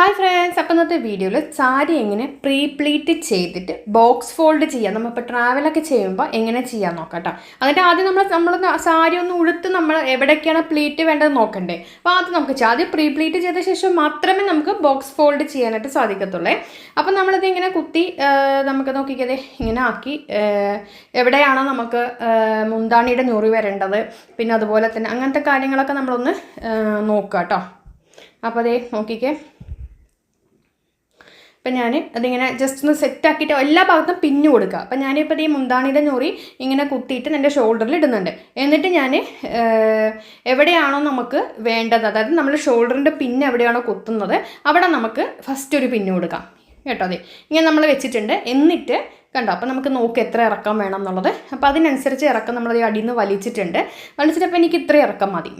Hi friends അപ്പം ഇന്നത്തെ വീഡിയോയിൽ സാരി എങ്ങനെ പ്രീപ്ലീറ്റ് ചെയ്തിട്ട് ബോക്സ് ഫോൾഡ് ചെയ്യാം. നമ്മളിപ്പോൾ ട്രാവലൊക്കെ ചെയ്യുമ്പോൾ എങ്ങനെ ചെയ്യാൻ നോക്കാം കേട്ടോ എന്നിട്ട് ആദ്യം നമ്മൾ നമ്മൾ സാരി ഒന്ന് ഉടുത്ത് നമ്മൾ എവിടേക്കാണ് പ്ലീറ്റ് വേണ്ടത് നോക്കണ്ടേ. അപ്പോൾ ആദ്യം നമുക്ക് ചെയ്യാം. ആദ്യം പ്രീ പ്ലീറ്റ് ചെയ്ത ശേഷം മാത്രമേ നമുക്ക് ബോക്സ് ഫോൾഡ് ചെയ്യാനായിട്ട് സാധിക്കത്തുള്ളേ. അപ്പം നമ്മളിത് ഇങ്ങനെ കുത്തി നമുക്ക് നോക്കിക്കതേ ഇങ്ങനെ ആക്കി എവിടെയാണോ നമുക്ക് മുന്താണിയുടെ ഞൊറി വരേണ്ടത്. പിന്നെ അതുപോലെ തന്നെ അങ്ങനത്തെ കാര്യങ്ങളൊക്കെ നമ്മളൊന്ന് നോക്കുക കേട്ടോ അപ്പോൾ അതേ നോക്കിക്കേ. അപ്പം ഞാൻ അതിങ്ങനെ ജസ്റ്റ് ഒന്ന് സെറ്റ് ആക്കിയിട്ട് എല്ലാ ഭാഗത്തും പിന്നു കൊടുക്കുക അപ്പം ഞാനിപ്പോൾ ഈ മുന്താണിയുടെ ഞൊറി ഇങ്ങനെ കുത്തിയിട്ട് എന്റെ ഷോൾഡറിൽ ഇടുന്നുണ്ട്. എന്നിട്ട് ഞാൻ എവിടെയാണോ നമുക്ക് വേണ്ടത് അതായത് നമ്മൾ ഷോൾഡറിന്റെ പിന്ന് എവിടെയാണോ കുത്തുന്നത് അവിടെ നമുക്ക് ഫസ്റ്റ് ഒരു പിന്നു കൊടുക്കാം. കേട്ടോ അതെ ഇങ്ങനെ നമ്മൾ വെച്ചിട്ടുണ്ട്. എന്നിട്ട് കണ്ടോ? അപ്പോൾ നമുക്ക് നോക്ക് എത്ര ഇറക്കം വേണം എന്നുള്ളത്. അപ്പോൾ അതിനനുസരിച്ച് ഇറക്കം നമ്മൾ ഈ അടിയിൽ നിന്ന് വലിച്ചിട്ടുണ്ട് വലിച്ചിട്ടപ്പോൾ എനിക്ക് ഇത്ര ഇറക്കം മതി.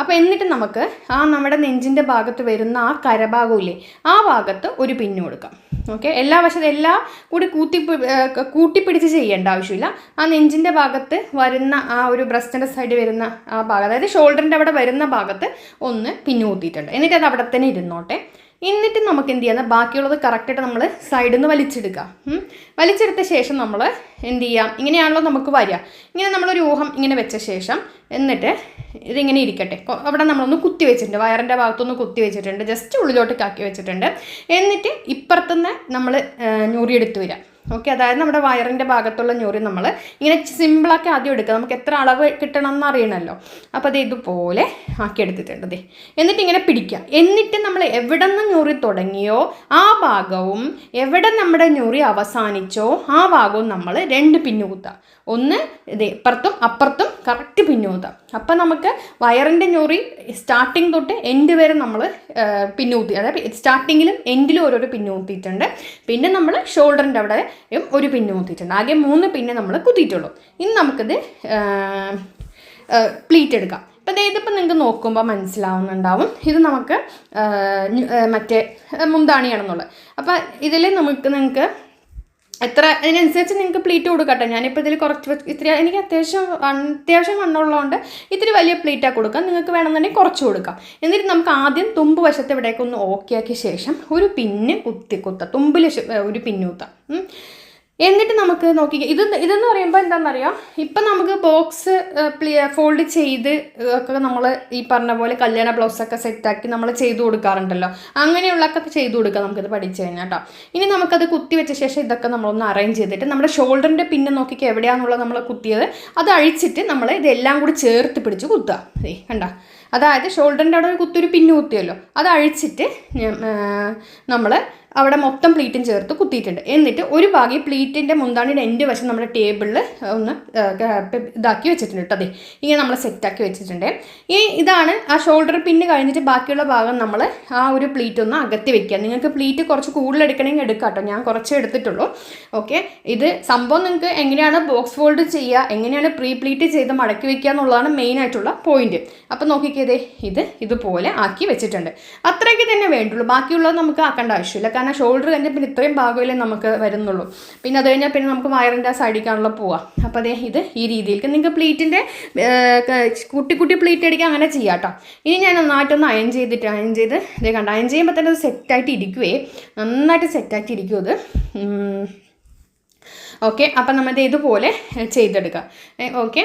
അപ്പോൾ എന്നിട്ട് നമുക്ക് ആ നമ്മുടെ നെഞ്ചിന്റെ ഭാഗത്ത് വരുന്ന ആ കരഭാഗമില്ലേ ആ ഭാഗത്ത് ഒരു പിന്നു കൊടുക്കാം. ഓക്കെ? എല്ലാ വശത്തും എല്ലാം കൂടി കൂത്തി കൂട്ടിപ്പിടിച്ച് ചെയ്യേണ്ട ആവശ്യമില്ല. ആ നെഞ്ചിന്റെ ഭാഗത്ത് വരുന്ന ആ ഒരു ബ്രസ്റ്റിന്റെ സൈഡ് വരുന്ന ആ ഭാഗം അതായത് ഷോൾഡറിന്റെ അവിടെ വരുന്ന ഭാഗത്ത് ഒന്ന് പിന്നു കൂത്തിയിട്ടുണ്ട്. എന്നിട്ട് അത് അവിടെ തന്നെ ഇരുന്നോട്ടെ. എന്നിട്ട് നമുക്ക് എന്ത് ചെയ്യാം? ബാക്കിയുള്ളത് കറക്റ്റായിട്ട് നമ്മൾ സൈഡിൽ നിന്ന് വലിച്ചെടുക്കുക. വലിച്ചെടുത്ത ശേഷം നമ്മൾ എന്ത് ചെയ്യാം? ഇങ്ങനെയാണല്ലോ നമുക്ക് വരിക. ഇങ്ങനെ നമ്മളൊരു ഊഹം ഇങ്ങനെ വെച്ച ശേഷം എന്നിട്ട് ഇതിങ്ങനെ ഇരിക്കട്ടെ. അവിടെ നമ്മളൊന്ന് കുത്തി വെച്ചിട്ടുണ്ട്. വയറിന്റെ ഭാഗത്തൊന്ന് കുത്തി വെച്ചിട്ടുണ്ട്. ജസ്റ്റ് ഉള്ളിലോട്ട് കാക്കി വെച്ചിട്ടുണ്ട്. എന്നിട്ട് ഇപ്പുറത്തുനിന്ന് നമ്മൾ ഞൊറിയെടുത്ത് വരാം ഓക്കെ അതായത് നമ്മുടെ വയറിന്റെ ഭാഗത്തുള്ള ഞൊറി നമ്മൾ ഇങ്ങനെ സിമ്പിളാക്കി ആദ്യം എടുക്കുക. നമുക്ക് എത്ര അളവ് കിട്ടണം എന്ന് അറിയണമല്ലോ. അപ്പോൾ അത് ഇതുപോലെ ആക്കി എടുത്തിട്ടുണ്ട് ദേ. എന്നിട്ട് ഇങ്ങനെ പിടിക്കുക. എന്നിട്ട് നമ്മൾ എവിടെ നിന്ന് ഞൊറി തുടങ്ങിയോ ആ ഭാഗവും എവിടെ നമ്മുടെ ഞൊറി അവസാനിച്ചോ ആ ഭാഗവും നമ്മൾ രണ്ട് പിന്നുകൂത്ത. കുത്താം ഒന്ന് ഇത് ഇപ്പുറത്തും അപ്പുറത്തും കറക്റ്റ് പിന്നുകൂത്ത. കുത്താം അപ്പം നമുക്ക് വയറിന്റെ ഞൊറി സ്റ്റാർട്ടിങ് തൊട്ട് എൻഡ് വരെ നമ്മൾ പിന്നുകൂത്തി. അതായത് സ്റ്റാർട്ടിങ്ങിലും എൻഡിലും ഓരോരോ പിന്നുകൂത്തിയിട്ടുണ്ട്. പിന്നെ നമ്മൾ ഷോൾഡറിന്റെ അവിടെ ഒരു പിന്ന് കുത്തിയിട്ടുണ്ട്. ആദ്യം മൂന്ന് പിന്നെ നമ്മൾ കുത്തിയിട്ടുള്ളൂ. ഇനി നമുക്കിത് പ്ലീറ്റ് എടുക്കാം. ഇപ്പം ഇതിപ്പോൾ നിങ്ങൾക്ക് നോക്കുമ്പോൾ മനസ്സിലാവുന്നുണ്ടാവും. ഇത് നമുക്ക് മറ്റേ മുന്താണിയാണെന്നുള്ളത്. അപ്പം ഇതിൽ നമുക്ക് നിങ്ങൾക്ക് എത്ര അതിനനുസരിച്ച് നിങ്ങൾക്ക് പ്ലീറ്റ് കൊടുക്കട്ടെ. ഞാനിപ്പോൾ ഇതിൽ കുറച്ച് ഇത്ര എനിക്ക് അത്യാവശ്യം അത്യാവശ്യം വണ്ണമുള്ളതുകൊണ്ട് ഇത്തിരി വലിയ പ്ലീറ്റാണ് കൊടുക്കാം. നിങ്ങൾക്ക് വേണമെന്നുണ്ടെങ്കിൽ കുറച്ച് കൊടുക്കാം. എന്നിട്ട് നമുക്ക് ആദ്യം തുമ്പ് വശത്ത് ഇവിടേക്ക് ഒന്ന് ഓക്കെ ആക്കിയ ശേഷം ഒരു പിന്ന് കുത്തി കുത്താം. തുമ്പിൽ ഒരു പിന്ന് കുത്താം ഉം. എന്നിട്ട് നമുക്ക് നോക്കി ഇത് ഇതെന്ന് പറയുമ്പോൾ എന്താണെന്നറിയാം ഇപ്പം നമുക്ക് ബോക്സ് ഫോൾഡ് ചെയ്ത് ഒക്കെ നമ്മൾ ഈ പറഞ്ഞ പോലെ കല്യാണ ബ്ലൗസൊക്കെ സെറ്റാക്കി നമ്മൾ ചെയ്തു കൊടുക്കാറുണ്ടല്ലോ. അങ്ങനെയുള്ളതൊക്കെ ചെയ്തു കൊടുക്കാം നമുക്കിത് പഠിച്ചു കഴിഞ്ഞാൽ കേട്ടോ ഇനി നമുക്കത് കുത്തി വെച്ച ശേഷം ഇതൊക്കെ നമ്മളൊന്ന് അറേഞ്ച് ചെയ്തിട്ട് നമ്മുടെ ഷോൾഡറിന്റെ പിന്നെ നോക്കിക്ക് എവിടെയാണെന്നുള്ളത് നമ്മൾ കുത്തിയത് അത് അഴിച്ചിട്ട് നമ്മൾ ഇതെല്ലാം കൂടി ചേർത്ത് പിടിച്ച് കുത്തുക. ഏ കണ്ട? അതായത് ഷോൾഡറിന്റെ അവിടെ ഒരു കുത്തൊരു പിന്നു കുത്തിയല്ലോ. അത് അഴിച്ചിട്ട് നമ്മൾ അവിടെ മൊത്തം പ്ലീറ്റും ചേർത്ത് കുത്തിയിട്ടുണ്ട്. എന്നിട്ട് ഒരു ഭാഗം പ്ലീറ്റിന്റെ മുന്താണിയുടെ എന്റെ വശം നമ്മുടെ ടേബിളിൽ ഒന്ന് ഇതാക്കി വെച്ചിട്ടുണ്ട് കേട്ടോ അതെ ഇങ്ങനെ നമ്മൾ സെറ്റാക്കി വെച്ചിട്ടുണ്ട്. ഈ ഇതാണ് ആ ഷോൾഡർ പിന്ന് കഴിഞ്ഞിട്ട് ബാക്കിയുള്ള ഭാഗം നമ്മൾ ആ ഒരു പ്ലീറ്റ് ഒന്ന് അകത്തി വെക്കുക. നിങ്ങൾക്ക് പ്ലീറ്റ് കുറച്ച് കൂടുതൽ എടുക്കണമെങ്കിൽ എടുക്കാം ഞാൻ കുറച്ച് എടുത്തിട്ടുള്ളൂ. ഓക്കെ ഇത് സംഭവം നിങ്ങൾക്ക് എങ്ങനെയാണ് ബോക്സ് ഫോൾഡ് ചെയ്യുക എങ്ങനെയാണ് പ്രീ പ്ലീറ്റ് ചെയ്ത് മടക്കി വെക്കുക എന്നുള്ളതാണ് മെയിൻ ആയിട്ടുള്ള പോയിന്റ് അപ്പോൾ നോക്കിക്കേ ഇത് ഇതുപോലെ ആക്കി വെച്ചിട്ടുണ്ട്. അത്രയ്ക്ക് തന്നെ വേണ്ടുള്ളൂ. ബാക്കിയുള്ളത് നമുക്ക് ആക്കേണ്ട ആവശ്യമില്ല. ഷോൾഡർ കഴിഞ്ഞാൽ പിന്നെ ഇത്രയും ഭാഗമല്ലേ നമുക്ക് വരുന്നുള്ളൂ. പിന്നെ അത് കഴിഞ്ഞാൽ പിന്നെ നമുക്ക് വയറിന്റെ ആ സൈഡിക്കാണല്ലോ പോവാം. അപ്പോൾ അതേ ഇത് ഈ രീതിയിലേക്ക് നിങ്ങൾക്ക് പ്ലീറ്റിന്റെ കുട്ടി കുട്ടി പ്ലീറ്റ് അടിക്കുക അങ്ങനെ ചെയ്യാം കേട്ടോ ഇനി ഞാൻ നന്നായിട്ടൊന്ന് അയൺ ചെയ്തിട്ട് അയൺ ചെയ്ത് ഇതേ കണ്ട അയൺ ചെയ്യുമ്പോൾ തന്നെ അത് സെറ്റായിട്ട് ഇരിക്കുവേ. നന്നായിട്ട് സെറ്റായിട്ട് ഇരിക്കും അത്. ഓക്കെ അപ്പം നമ്മൾ ഇതുപോലെ ചെയ്തെടുക്കുക ഓക്കെ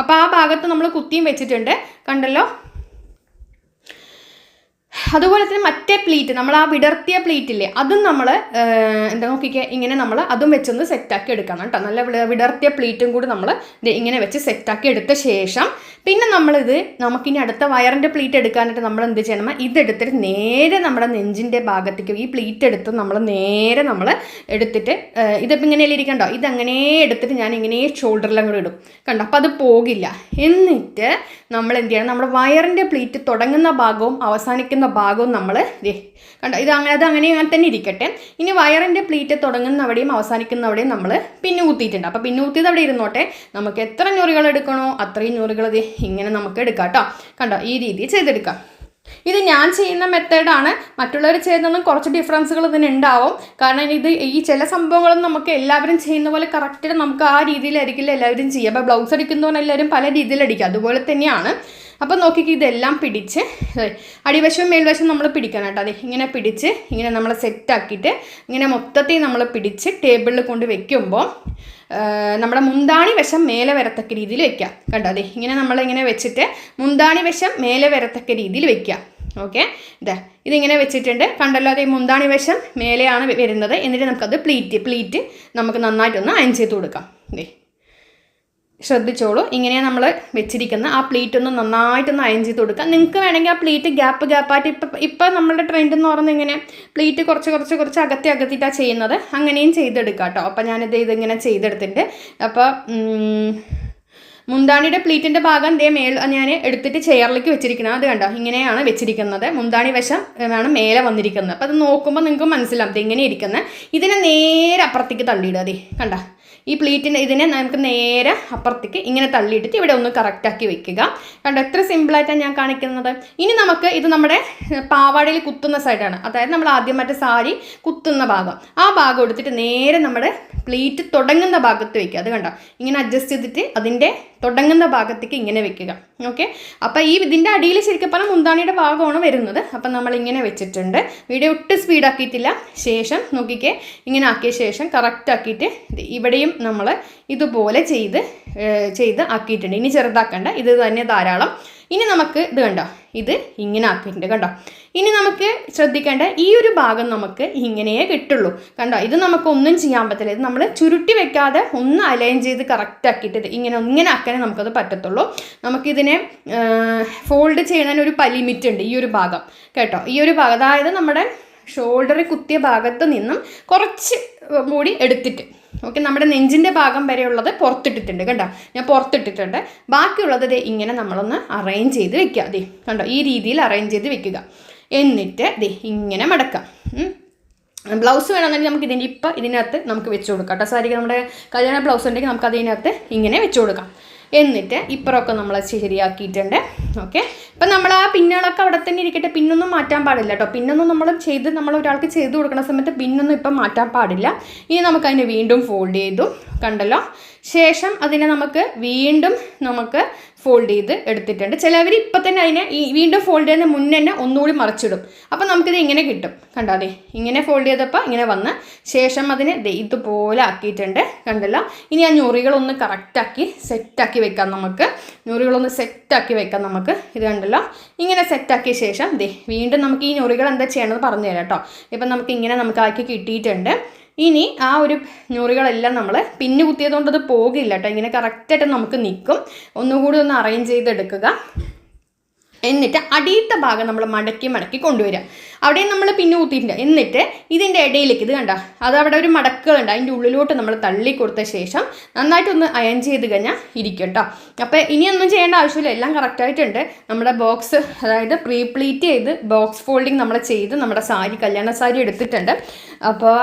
അപ്പോൾ ആ ഭാഗത്ത് നമ്മൾ കുത്തിയും വെച്ചിട്ടുണ്ട്. കണ്ടല്ലോ? അതുപോലെ തന്നെ മറ്റേ പ്ലേറ്റ് നമ്മൾ ആ വിടർത്തിയ പ്ലേറ്റ് ഇല്ലേ അതും നമ്മൾ എന്താ നോക്കിക്കുക ഇങ്ങനെ നമ്മൾ അതും വെച്ചൊന്ന് സെറ്റാക്കി എടുക്കണം കേട്ടോ. നല്ല വിടർത്തിയ പ്ലേറ്റും കൂടി നമ്മൾ ഇങ്ങനെ വെച്ച് സെറ്റാക്കി എടുത്ത ശേഷം പിന്നെ നമ്മളിത് നമുക്കിനി അടുത്ത വയറിന്റെ പ്ലേറ്റ് എടുക്കാനായിട്ട് നമ്മൾ എന്ത് ചെയ്യണം? ഇതെടുത്തിട്ട് നേരെ നമ്മുടെ നെഞ്ചിന്റെ ഭാഗത്തേക്ക് ഈ പ്ലേറ്റ് എടുത്ത് നമ്മൾ നേരെ നമ്മൾ എടുത്തിട്ട് ഇതിപ്പോൾ ഇങ്ങനെ ഇരിക്കണ്ടോ? ഇതങ്ങനെ എടുത്തിട്ട് ഞാൻ ഇങ്ങനെ ഷോൾഡറിലും കൂടെ ഇടും. കണ്ടോ? അപ്പോൾ അത് പോകില്ല. എന്നിട്ട് നമ്മൾ എന്ത് ചെയ്യണം? നമ്മുടെ വയറിന്റെ പ്ലേറ്റ് തുടങ്ങുന്ന ഭാഗവും അവസാനിക്കുന്ന ഭാഗവും നമ്മൾ കണ്ടോ? ഇത് അങ്ങനെ അത് അങ്ങനെ അങ്ങനെ തന്നെ ഇരിക്കട്ടെ. ഇനി വയറിന്റെ പ്ലീറ്റ് തുടങ്ങുന്ന അവിടെയും അവസാനിക്കുന്ന അവിടെയും നമ്മൾ പിന്നു കുത്തിയിട്ടുണ്ട് അപ്പോൾ പിന്നു കുത്തിയത് അവിടെ ഇരുന്നോട്ടെ. നമുക്ക് എത്ര ഞൊറികൾ എടുക്കണോ അത്രയും ഞൊറികൾ ഇങ്ങനെ നമുക്ക് എടുക്കാം കേട്ടോ. കണ്ടോ? ഈ രീതിയിൽ ചെയ്തെടുക്കാം. ഇത് ഞാൻ ചെയ്യുന്ന മെത്തേഡാണ് മറ്റുള്ളവർ ചെയ്യുന്നതും കുറച്ച് ഡിഫറൻസുകൾ ഇതിന് ഉണ്ടാവും. കാരണം ഇത് ഈ ചില സംഭവങ്ങളും നമുക്ക് എല്ലാവരും ചെയ്യുന്ന പോലെ കറക്റ്റ് നമുക്ക് ആ രീതിയിലായിരിക്കില്ല എല്ലാവരും ചെയ്യുക. അപ്പോൾ ബ്ലൗസ് അടിക്കുന്നവരെല്ലാവരും പല രീതിയിൽ അതുപോലെ തന്നെയാണ്. അപ്പോൾ നോക്കിക്ക് ഇതെല്ലാം പിടിച്ച് അടിവശവും മേൽവശവും നമ്മൾ പിടിക്കണം കേട്ടോ. അതെ ഇങ്ങനെ പിടിച്ച് ഇങ്ങനെ നമ്മൾ സെറ്റാക്കിയിട്ട് ഇങ്ങനെ മൊത്തത്തിൽ നമ്മൾ പിടിച്ച് ടേബിളിൽ കൊണ്ട് വെക്കുമ്പോൾ നമ്മുടെ മുന്താണി വശം മേലെ വരത്തക്ക രീതിയിൽ വെക്കുക കണ്ടോ? അതെ ഇങ്ങനെ നമ്മളിങ്ങനെ വെച്ചിട്ട് മുന്താണി വശം മേലെ വരത്തക്ക രീതിയിൽ വെക്കുക ഓക്കെ? ഇതാ ഇതിങ്ങനെ വെച്ചിട്ടുണ്ട്. കണ്ടല്ലോ അതെ മുന്താണി വശം മേലെയാണ് വരുന്നത്. എന്നിട്ട് നമുക്കത് പ്ലീറ്റ് പ്ലീറ്റ് നമുക്ക് നന്നായിട്ടൊന്ന് അയൻ ചെയ്ത് കൊടുക്കാം. ദേ ശ്രദ്ധിച്ചോളൂ. ഇങ്ങനെയാണ് നമ്മൾ വെച്ചിരിക്കുന്നത് ആ പ്ലീറ്റ് ഒന്ന് നന്നായിട്ടൊന്ന് അയൺ ചെയ്ത് കൊടുക്കുക നിങ്ങൾക്ക് വേണമെങ്കിൽ ആ പ്ലീറ്റ് ഗ്യാപ്പ് ഗ്യാപ്പായിട്ട് ഇപ്പം ഇപ്പം നമ്മുടെ ട്രെൻഡ് എന്ന് പറയുന്നത് ഇങ്ങനെ പ്ലീറ്റ് കുറച്ച് കുറച്ച് കുറച്ച് അകത്തി അകത്തിയിട്ടാണ് ചെയ്യുന്നത്. അങ്ങനെയും ചെയ്തെടുക്കാം കേട്ടോ അപ്പം ഞാനിത് ഇതിങ്ങനെ ചെയ്തെടുത്തിട്ടുണ്ട് അപ്പോൾ മുന്താണിയുടെ പ്ലീറ്റിന്റെ ഭാഗം ദേ മേൽ ഞാൻ എടുത്തിട്ട് ചെയറിലേക്ക് വെച്ചിരിക്കുന്നത് അത് കണ്ടോ? ഇങ്ങനെയാണ് വെച്ചിരിക്കുന്നത്. മുന്താണി വശം ആണ് മേലെ വന്നിരിക്കുന്നത്. അപ്പോൾ അത് നോക്കുമ്പോൾ നിങ്ങൾക്ക് മനസ്സിലാവും. ഇത് ഇങ്ങനെ ഇരിക്കുന്നത് ഇതിനെ നേരെ അപ്പുറത്തേക്ക് തള്ളിയിടുക അതെ കണ്ട? ഈ പ്ലീറ്റിന് ഇതിനെ നമുക്ക് നേരെ അപ്പുറത്തേക്ക് ഇങ്ങനെ തള്ളിയിട്ടിട്ട് ഇവിടെ ഒന്ന് കറക്റ്റാക്കി വെക്കുക. കണ്ടോ എത്ര സിമ്പിളായിട്ടാണ് ഞാൻ കാണിക്കുന്നത്. ഇനി നമുക്ക് ഇത് നമ്മുടെ പാവാടയിൽ കുത്തുന്ന സൈഡാണ് അതായത് നമ്മൾ ആദ്യം മറ്റേ സാരി കുത്തുന്ന ഭാഗം. ആ ഭാഗം എടുത്തിട്ട് നേരെ നമ്മുടെ പ്ലീറ്റ് തുടങ്ങുന്ന ഭാഗത്ത് വെക്കുക. അത് കണ്ടോ? ഇങ്ങനെ അഡ്ജസ്റ്റ് ചെയ്തിട്ട് അതിന്റെ തുടങ്ങുന്ന ഭാഗത്തേക്ക് ഇങ്ങനെ വെക്കുക. ഓക്കെ അപ്പോൾ ഈ ഇതിന്റെ അടിയിൽ ശരിക്കും പറഞ്ഞാൽ മുന്താണിയുടെ ഭാഗമാണ് വരുന്നത്. അപ്പം നമ്മൾ ഇങ്ങനെ വെച്ചിട്ടുണ്ട്. വീഡിയോ ഒട്ടും സ്പീഡാക്കിയിട്ടില്ല ശേഷം നോക്കിക്കേ. ഇങ്ങനെ ആക്കിയ ശേഷം കറക്റ്റ് ആക്കിയിട്ട് ഇവിടെയും നമ്മൾ ഇതുപോലെ ചെയ്ത് ചെയ്ത് ആക്കിയിട്ടുണ്ട്. ഇനി ചെറുതാക്കണ്ട. ഇത് തന്നെ ധാരാളം. ഇനി നമുക്ക് ഇത് കണ്ടോ? ഇത് ഇങ്ങനെ ആക്കിയിട്ടുണ്ട്. കണ്ടോ? ഇനി നമുക്ക് ശ്രദ്ധിക്കേണ്ട ഈ ഒരു ഭാഗം നമുക്ക് ഇങ്ങനെയേ കിട്ടുള്ളൂ. കണ്ടോ? ഇത് നമുക്ക് ഒന്നും ചെയ്യാൻ പറ്റില്ല. ഇത് നമ്മൾ ചുരുട്ടി വെക്കാതെ ഒന്ന് അലൈൻ ചെയ്ത് കറക്റ്റ് ആക്കിയിട്ട് ഇങ്ങനെ ഇങ്ങനെ ആക്കാനേ നമുക്കത് പറ്റത്തുള്ളൂ. നമുക്കിതിനെ ഫോൾഡ് ചെയ്യുന്നതിന് ഒരു പലിമിറ്റ് ഉണ്ട് ഈ ഒരു ഭാഗം. കേട്ടോ? ഈ ഒരു ഭാഗം അതായത് നമ്മുടെ ഷോൾഡറിൽ കുത്തിയ ഭാഗത്ത് നിന്നും കുറച്ച് കൂടി എടുത്തിട്ട് ഓക്കെ നമ്മുടെ നെഞ്ചിന്റെ ഭാഗം വരെയുള്ളത് പുറത്തിട്ടിട്ടുണ്ട്. കേട്ടോ ഞാൻ പുറത്തിട്ടിട്ടുണ്ട്. ബാക്കിയുള്ളത് ഇങ്ങനെ നമ്മളൊന്ന് അറേഞ്ച് ചെയ്ത് വെക്കുക. അതെ കണ്ടോ? ഈ രീതിയിൽ അറേഞ്ച് ചെയ്ത് വെക്കുക. എന്നിട്ട് ദേ ഇങ്ങനെ മടക്കാം. ബ്ലൗസ് വേണമെന്നുണ്ടെങ്കിൽ നമുക്ക് ഇതിന്റെ ഇപ്പം ഇതിനകത്ത് നമുക്ക് വെച്ച് കൊടുക്കാം കേട്ടോ. സാരിക്ക് നമ്മുടെ കല്യാണ ബ്ലൗസ് ഉണ്ടെങ്കിൽ നമുക്ക് അതിനകത്ത് ഇങ്ങനെ വെച്ച് കൊടുക്കാം. എന്നിട്ട് ഇപ്പുറമൊക്കെ നമ്മൾ ശരിയാക്കിയിട്ടുണ്ട്. ഓക്കെ. ഇപ്പം നമ്മൾ ആ പിന്നുകളൊക്കെ അവിടെ തന്നെ ഇരിക്കട്ടെ. പിന്നൊന്നും മാറ്റാൻ പാടില്ല കേട്ടോ. പിന്നൊന്നും നമ്മൾ ചെയ്ത് നമ്മൾ ഒരാൾക്ക് ചെയ്ത് കൊടുക്കുന്ന സമയത്ത് പിന്നൊന്നും ഇപ്പം മാറ്റാൻ പാടില്ല. ഇനി നമുക്കതിനെ വീണ്ടും ഫോൾഡ് ചെയ്തു കണ്ടല്ലോ. ശേഷം അതിനെ നമുക്ക് വീണ്ടും നമുക്ക് ഫോൾഡ് ചെയ്ത് എടുത്തിട്ടുണ്ട്. ചിലവർ ഇപ്പം തന്നെ അതിനെ ഈ വീണ്ടും ഫോൾഡ് ചെയ്യുന്ന മുന്നേ തന്നെ ഒന്നുകൂടി മറിച്ചിടും. അപ്പം നമുക്കിത് ഇങ്ങനെ കിട്ടും. കണ്ടാതെ ഇങ്ങനെ ഫോൾഡ് ചെയ്തപ്പോൾ ഇങ്ങനെ വന്ന് ശേഷം അതിനെ ഇതുപോലെ ആക്കിയിട്ടുണ്ട്. കണ്ടല്ലോ? ഇനി ആ ഞൊറികളൊന്ന് കറക്റ്റാക്കി സെറ്റാക്കി വെക്കാം നമുക്ക്. ഞൊറികളൊന്ന് സെറ്റാക്കി വെക്കാം നമുക്ക്. ഇത് കണ്ടല്ലോ? ഇങ്ങനെ സെറ്റാക്കിയ ശേഷം ദേ വീണ്ടും നമുക്ക് ഈ ഞൊറികൾ എന്താ ചെയ്യണമെന്ന് പറഞ്ഞു തരാം കേട്ടോ. ഇപ്പം നമുക്ക് ഇങ്ങനെ നമുക്ക് ആക്കി കിട്ടിയിട്ടുണ്ട്. ഇനി ആ ഒരു ഞൊറികളെല്ലാം നമ്മൾ പിന്നു കുത്തിയതുകൊണ്ട് അത് പോകില്ല കേട്ടോ. ഇങ്ങനെ കറക്റ്റായിട്ട് നമുക്ക് നിൽക്കും ഒന്നുകൂടി ഒന്ന് അറേഞ്ച് ചെയ്തെടുക്കുക. എന്നിട്ട് അടിയത്തെ ഭാഗം നമ്മൾ മടക്കി മടക്കി കൊണ്ടുവരിക. അവിടെയും നമ്മൾ പിന്നെ ഊത്തിയിട്ടില്ല എന്നിട്ട് ഇതിന്റെ ഇടയിലേക്ക് ഇത് കണ്ട? അത് അവിടെ ഒരു മടക്കുകളുണ്ട് അതിന്റെ ഉള്ളിലോട്ട് നമ്മൾ തള്ളി കൊടുത്ത ശേഷം നന്നായിട്ടൊന്ന് അയൺ ചെയ്ത് കഴിഞ്ഞാൽ ഇരിക്കും അപ്പോൾ ഇനിയൊന്നും ചെയ്യേണ്ട ആവശ്യമില്ല. എല്ലാം കറക്റ്റായിട്ടുണ്ട് നമ്മുടെ ബോക്സ് അതായത് പ്രീപ്ലീറ്റ് ചെയ്ത് ബോക്സ് ഫോൾഡിങ് നമ്മൾ ചെയ്ത് നമ്മുടെ സാരി കല്യാണ സാരി എടുത്തിട്ടുണ്ട്. അപ്പോൾ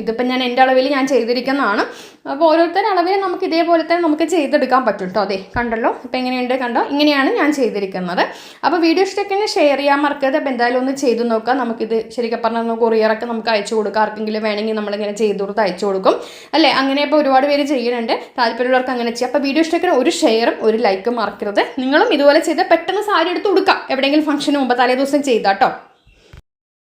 ഇതിപ്പോൾ ഞാൻ എന്റെ അളവിൽ ഞാൻ ചെയ്തിരിക്കുന്നതാണ്. അപ്പോൾ ഓരോരുത്തരുടെ അളവിൽ നമുക്ക് ഇതേപോലെ തന്നെ നമുക്ക് ചെയ്തെടുക്കാൻ പറ്റും കേട്ടോ. അതെ കണ്ടല്ലോ? ഇപ്പോൾ എങ്ങനെയുണ്ട് കണ്ടോ? ഇങ്ങനെയാണ് ഞാൻ ചെയ്തിരിക്കുന്നത്. അപ്പോൾ വീഡിയോ ഇഷ്ടമൊക്കെ ഷെയർ ചെയ്യാൻ മറക്കരുത്. അപ്പോൾ എന്തായാലും ഒന്ന് ചെയ്ത് നോക്കാം. നമുക്കിത് ശരിക്കും പറഞ്ഞാൽ കൊറിയറൊക്കെ നമുക്ക് അയച്ചു കൊടുക്കാം. ആർക്കെങ്കിലും വേണമെങ്കിൽ നമ്മളിങ്ങനെ ചെയ്ത് കൊടുത്ത് അയച്ചു കൊടുക്കും. അല്ലേ? അങ്ങനെ ഇപ്പോൾ ഒരുപാട് പേര് ചെയ്യുന്നുണ്ട്. താല്പര്യമുള്ളവർക്ക് അങ്ങനെ ചെയ്യാം. അപ്പോൾ വീഡിയോ ഇഷ്ടമൊക്കെ ഒരു ഷെയറും ഒരു ലൈക്കും മറക്കരുത്. നിങ്ങളും ഇതുപോലെ ചെയ്ത് പെട്ടെന്ന് സാരി എടുത്ത് കൊടുക്കാം എവിടെയെങ്കിലും ഫംഗ്ഷന് മുമ്പ് തലേ ദിവസം ചെയ്താട്ടോ.